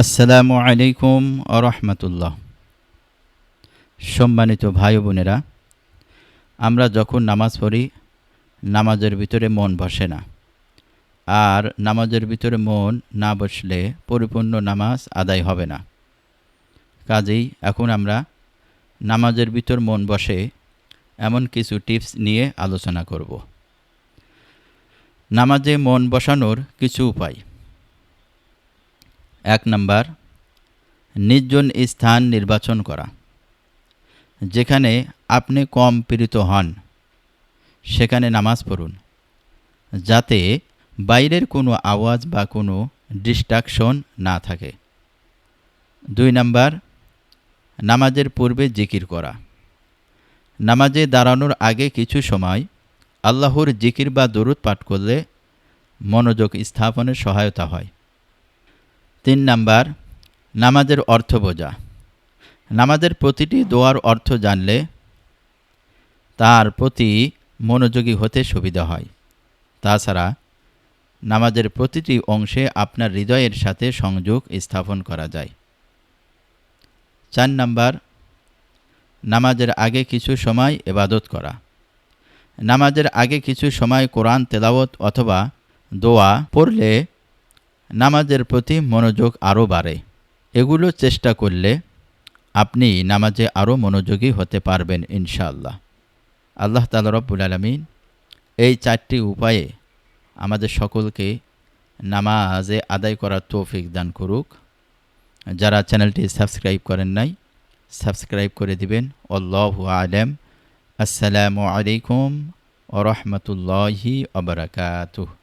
আসসালামু আলাইকুম আরহামতুল্লাহ। সম্মানিত ভাই বোনেরা, আমরা যখন নামাজ পড়ি, নামাজের ভিতরে মন বসে না। আর নামাজের ভিতরে মন না বসলে পরিপূর্ণ নামাজ আদায় হবে না। কাজেই এখন আমরা নামাজের ভিতর মন বসে এমন কিছু টিপস নিয়ে আলোচনা করব। নামাজে মন বসানোর কিছু উপায়। এক নম্বর, নির্জন স্থান নির্বাচন করা, যেখানে আপনি কম পীড়িত হন, সেখানে নামাজ পড়ুন, যাতে বাইরের কোনো আওয়াজ বা কোনো ডিস্ট্রাকশন না থাকে। দুই নাম্বার, নামাজের পূর্বে জিকির করা, নামাজে দাঁড়ানোর আগে কিছু সময় আল্লাহর জিকির বা দরুদ পাঠ করলে মনোযোগ স্থাপনের সহায়তা হয়। তিন নাম্বার, নামাজের অর্থ বোঝা। নামাজের প্রতিটি দোয়ার অর্থ জানলে তার প্রতি মনোযোগী হতে সুবিধা হয়। তাছাড়া নামাজের প্রতিটি অংশে আপনার হৃদয়ের সাথে সংযোগ স্থাপন করা যায়। চার নাম্বার, নামাজের আগে কিছু সময় এবাদত করা। নামাজের আগে কিছু সময় কোরআন তেলাওয়াত অথবা দোয়া পড়লে নামাজের প্রতি মনোযোগ আরও বাড়ে। এগুলো চেষ্টা করলে আপনি নামাজে আরও মনোযোগী হতে পারবেন, ইনশাআল্লাহ। আল্লাহ তালা রব্বুল আলমিন এই চারটি উপায়ে আমাদের সকলকে নামাজে আদায় করার তৌফিক দান করুক। যারা চ্যানেলটি সাবস্ক্রাইব করেন নাই, সাবস্ক্রাইব করে দিবেন। অল্লাহ আলম। আসসালামু আলাইকুম ওরহমতুল্লাহি আবরাকাতুহ